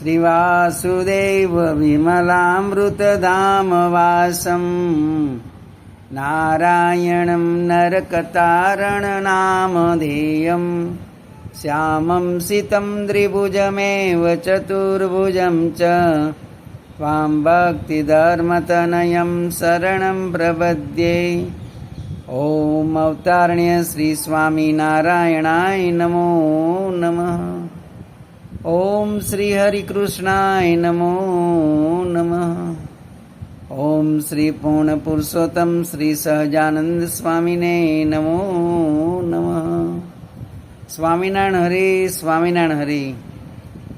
श्रीवासुदेव विमलामृतधामवासम् नारायणं नरकतारणनामधेयम् श्यामं सितं द्विभुजमेव चतुर्भुजं च त्वां भक्तिधर्मतनयं शरणं प्रपद्ये ॐ अवतारण्य श्रीस्वामिनारायणाय नमो नमः ઓમ શ્રી હરિકૃષ્ણાય નમો નમઃ. ઓમ શ્રી પૂર્ણ પુરુષોત્તમ શ્રી સહજાનંદ સ્વામીને નમો નમઃ. સ્વામિનારાયણ હરિ સ્વામિનારાયણ હરિ.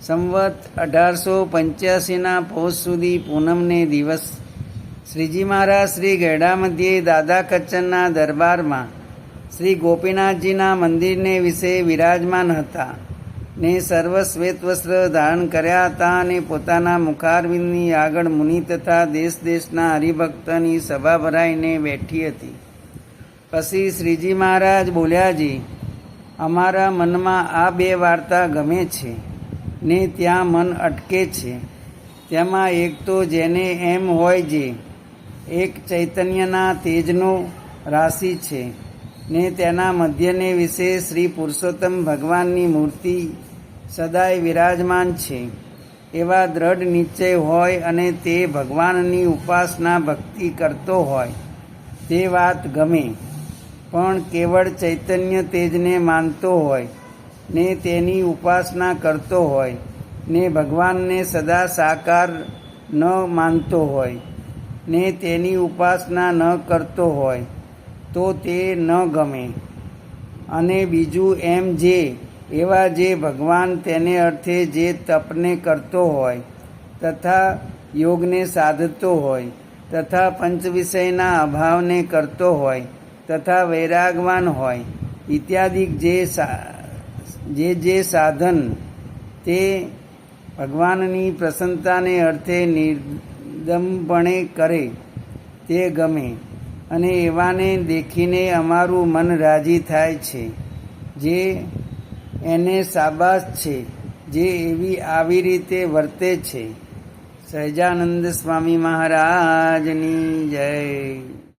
સંવત અઢારસો પંચ્યાસીના પોષ સુધી પૂનમને દિવસ. શ્રીજી મહારાજ શ્રી ગઢા મધ્યે દાદા કચ્છનના દરબારમાં શ્રી ગોપીનાથજીના મંદિરને વિશે વિરાજમાન હતા. ને સર્વ શ્વેત વસ્ત્ર ધારણ કર્યા હતા અને પોતાના મુખારવિંદની આગળ મુનિ તથા દેશ દેશના હરિભક્તની સભા ભરાઈને બેઠી હતી. પછી શ્રીજી મહારાજ બોલ્યાજી અમારા મનમાં આ બે વાર્તા ગમે છે ને ત્યાં મન અટકે છે. તેમાં એક તો જેને એમ હોય જે એક ચૈતન્યના તેજનો રાશિ છે ને તેના મધ્યને વિશે શ્રી પુરુષોત્તમ ભગવાનની મૂર્તિ સદાય વિરાજમાન છે. એવા દ્રઢ નિશ્ચય હોય અને તે ભગવાનની ઉપાસના ભક્તિ કરતો હોય, તે વાત ગમે. પણ કેવળ ચૈતન્ય તેજને માનતો હોય, ને તેની ઉપાસના કરતો હોય, ને ભગવાનને સદા સાકાર ન માનતો હોય, ને તેની ઉપાસના ન કરતો હોય, તો તે ન ગમે. અને બીજું એમ જે એવા જે ભગવાન તેને અર્થે જે તપને કરતો હોય, તથા યોગને સાધતો હોય, તથા પંચ વિષયના અભાવને કરતો હોય, તથા વૈરાગવાન હોય, ઇત્યાદિ જે જે જે સાધન તે ભગવાનની પ્રસન્નતાને અર્થે નિર્દમપણે કરે, તે ગમે, અને એવાને દેખીને અમારું મન રાજી થાય છે, જે એને સાબાસ છે જે એવી આવી રીતે વર્તે છે. સહજાનંદ સ્વામી મહારાજની જય.